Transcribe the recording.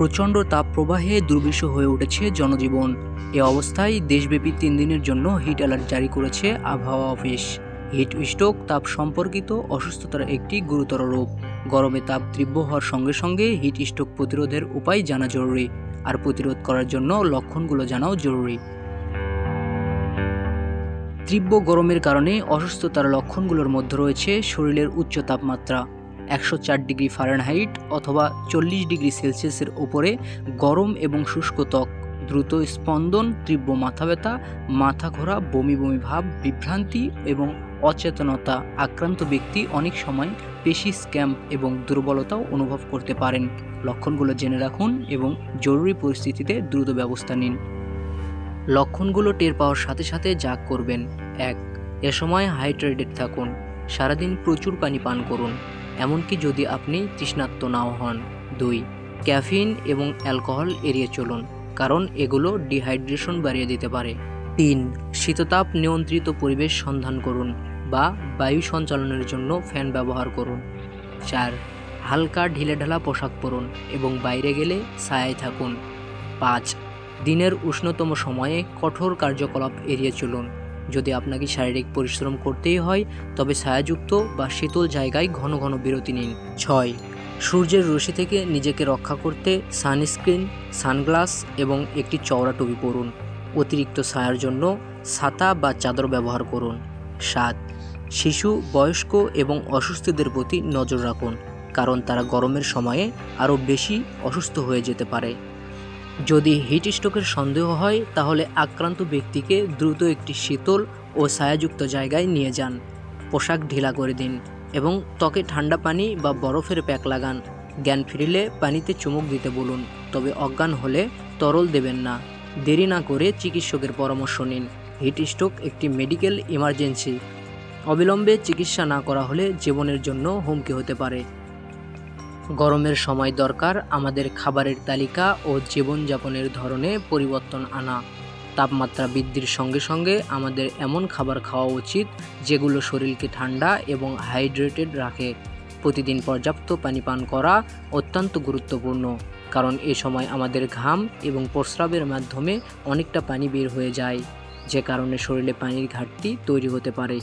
প্রচণ্ড তাপ প্রবাহে দুর্বিষহ হয়ে উঠেছে জনজীবন। এ অবস্থায় দেশব্যাপী তিন দিনের জন্য হিট অ্যালার্ট জারি করেছে আবহাওয়া অফিস। হিট স্ট্রোক, তাপ সম্পর্কিত অসুস্থতার একটি গুরুতর রূপ গরমে তাপ তীব্র হওয়ার সঙ্গে সঙ্গে হিট স্ট্রোক প্রতিরোধের উপায় জানা জরুরি। আর প্রতিরোধ করার জন্য লক্ষণগুলো জানাও জরুরি। তীব্র গরমের কারণে অসুস্থতার লক্ষণগুলোর মধ্যে রয়েছে শরীরের উচ্চ তাপমাত্রা। একশো চার ডিগ্রি ফারেনহাইট অথবা চল্লিশ ডিগ্রি সেলসিয়াসের ওপরে গরম এবং শুষ্ক ত্বক, দ্রুত স্পন্দন, তীব্র মাথা ব্যথা, মাথা ঘোরা, বমি বমি ভাব, বিভ্রান্তি এবং অচেতনতা আক্রান্ত ব্যক্তি অনেক সময় পেশি স্ক্যাম্প এবং দুর্বলতাও অনুভব করতে পারেন। লক্ষণগুলো জেনে রাখুন এবং জরুরি পরিস্থিতিতে দ্রুত ব্যবস্থা নিন। লক্ষণগুলো টের পাওয়ার সাথে সাথে যা করবেন। এক, এ সময় হাইড্রেটেড থাকুন। সারাদিন প্রচুর পানি পান করুন। এমনকি যদি আপনি তৃষ্ণার্ত নাও হন। দুই, ক্যাফিন এবং অ্যালকোহল এড়িয়ে চলুন, কারণ এগুলো ডিহাইড্রেশন বাড়িয়ে দিতে পারে। তিন, শীততাপ নিয়ন্ত্রিত পরিবেশ সন্ধান করুন বা বায়ু সঞ্চালনের জন্য ফ্যান ব্যবহার করুন। চার, হালকা ঢিলেঢালা পোশাক পরুন এবং বাইরে গেলে ছায়ায় থাকুন। পাঁচ, দিনের উষ্ণতম সময়ে কঠোর কার্যকলাপ এড়িয়ে চলুন। যদি আপনাকে শারীরিক পরিশ্রম করতেই হয়, তবে ছায়াযুক্ত বা শীতল জায়গায় ঘন ঘন বিরতি নিন। ছয়, সূর্যের রশ্মি থেকে নিজেকে রক্ষা করতে সানস্ক্রিন, সানগ্লাস এবং একটি চওড়া টুপি পরুন। অতিরিক্ত ছায়ার জন্য ছাতা বা চাদর ব্যবহার করুন। সাত, শিশু, বয়স্ক এবং অসুস্থদের প্রতি নজর রাখুন, কারণ তারা গরমের সময়ে আরও বেশি অসুস্থ হয়ে যেতে পারে। যদি হিট স্ট্রোকের সন্দেহ হয়, তাহলে আক্রান্ত ব্যক্তিকে দ্রুত একটি শীতল ও ছায়াযুক্ত জায়গায় নিয়ে যান। পোশাক ঢিলা করে দিন এবং ত্বকে ঠান্ডা পানি বা বরফের প্যাক লাগান। জ্ঞান ফিরিলে পানিতে চুমুক দিতে বলুন, তবে অজ্ঞান হলে তরল দেবেন না। দেরি না করে চিকিৎসকের পরামর্শ নিন। হিট স্ট্রোক একটি মেডিকেল ইমার্জেন্সি। অবিলম্বে চিকিৎসা না করা হলে জীবনের জন্য হুমকি হতে পারে। গরমের সময় দরকার আমাদের খাবারের তালিকা ও জীবনযাপনের ধরনে পরিবর্তন আনা। তাপমাত্রা বৃদ্ধির সঙ্গে সঙ্গে আমাদের এমন খাবার খাওয়া উচিত যেগুলো শরীরকে ঠান্ডা এবং হাইড্রেটেড রাখে। প্রতিদিন পর্যাপ্ত পানি পান করা অত্যন্ত গুরুত্বপূর্ণ, কারণ এ সময় আমাদের ঘাম এবং প্রস্রাবের মাধ্যমে অনেকটা পানি বের হয়ে যায়, যে কারণে শরীরে পানির ঘাটতি তৈরি হতে পারে।